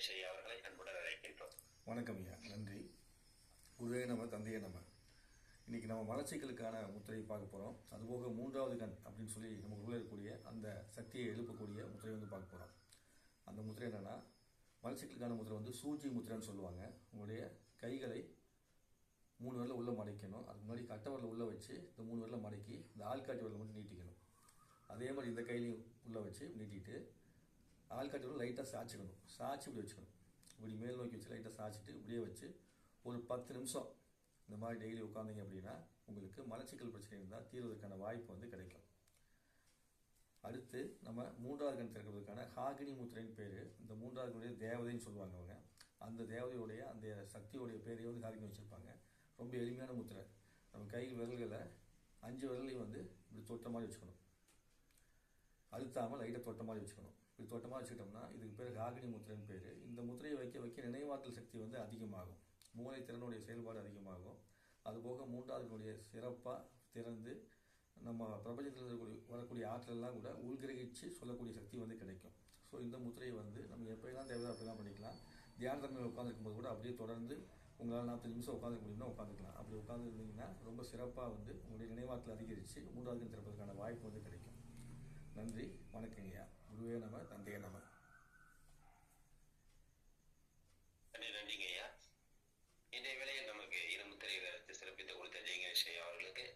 கணேஷ் அவர்களை அன்புடன் அழைக்கின்றோம். வணக்கம் ஐயா நன்றி. குருவே நம தந்தையே நம. இன்னைக்கு நம்ம மலச்சிக்கலுக்கான முத்திரையை பார்க்க போகிறோம் அதுபோக மூன்றாவது கண் அப்படின்னு சொல்லி நம்ம உள்ள இருக்கக்கூடிய அந்த சக்தியை எழுப்பக்கூடிய முத்திரையை வந்து பார்க்க போகிறோம் அந்த முத்திரை என்னென்னா மலச்சிக்கலுக்கான முத்திரை வந்து சூஜி முத்திரைன்னு சொல்லுவாங்க. உங்களுடைய கைகளை மூணு வரல உள்ளே மடக்கணும். அதுக்கு முன்னாடி கட்டை வரல உள்ளே வச்சு இந்த மூணு வரல மடக்கி இந்த ஆள்காட்டி வரல மட்டும் நீட்டிக்கணும். அதே மாதிரி இந்த கையிலையும் உள்ளே வச்சு நீட்டிட்டு ஆள்காட்டி வரல லைட்டாக சாய்ச்சிக்கணும் சாய்ச்சி இப்படி வச்சுக்கணும். இப்படி மேல் நோக்கி வச்சு லைட்டாக சாய்ச்சிட்டு இப்படியே வச்சு ஒரு பத்து நிமிஷம் இந்த மாதிரி டெய்லி உட்காந்தீங்க அப்படின்னா உங்களுக்கு மலச்சிக்கல் பிரச்சனை இருந்தால் தீர்வதற்கான வாய்ப்பு வந்து கிடைக்கும். அடுத்து நம்ம மூன்றாவது கண் திறக்கிறதுக்கான ஹாகினி மூத்திரைன்னு பேர். இந்த மூன்றாவது கண்ணுடைய தேவதைன்னு சொல்லுவாங்க அவங்க. அந்த தேவதையுடைய அந்த சக்தியோடைய பேரையே வந்து ஹாகினி வச்சுருப்பாங்க. ரொம்ப எளிமையான முத்திரை. நம்ம கை விரல்களை அஞ்சு விரலையும் வந்து இப்படி தொட்ட மாதிரி வச்சுக்கணும். செலுத்தாமல் லைட்டை தோட்டமாக மாதிரி வச்சுக்கணும். இப்படி தோட்டமாக வச்சுக்கிட்டோம்னா இதுக்கு பேர் ராகினி முத்திரைன்னு பேர். இந்த முத்திரையை வைக்க வைக்க நினைவாற்றல் சக்தி வந்து அதிகமாகும். மூளை திறனுடைய செயல்பாடு அதிகமாகும். அதுபோக மூன்றாவதுடைய சிறப்பாக திறந்து நம்ம பிரபஞ்சத்தில் இருக்கக்கூடிய வரக்கூடிய ஆற்றலெல்லாம் கூட உள்கிரகிச்சு சொல்லக்கூடிய சக்தி வந்து கிடைக்கும். ஸோ இந்த முத்திரையை வந்து நம்ம எப்போயெல்லாம் தேவையோ அப்படிலாம் பண்ணிக்கலாம். தியான தன்மையில் உட்காந்துருக்கும் போது கூட அப்படியே தொடர்ந்து உங்களால் நாற்பது நிமிஷம் உட்காந்துக்க முடியும்னா உட்காந்துக்கலாம் அப்படி உட்காந்துருந்தீங்கன்னா ரொம்ப சிறப்பாக வந்து உங்களுடைய நினைவாற்றல் அதிகரித்து மூன்றாவது திறப்பதற்கான வாய்ப்பு வந்து கிடைக்கும். நன்றி. வணக்கங்கய்யா குருவே நம தந்தைய நம. நன்றிங்க ஐயா. இன்றைய வேலையில் நமக்கு இரும்பு திரையில சிறப்பித்து கொடுத்த ஜெயங்கேஷ் அவர்களுக்கு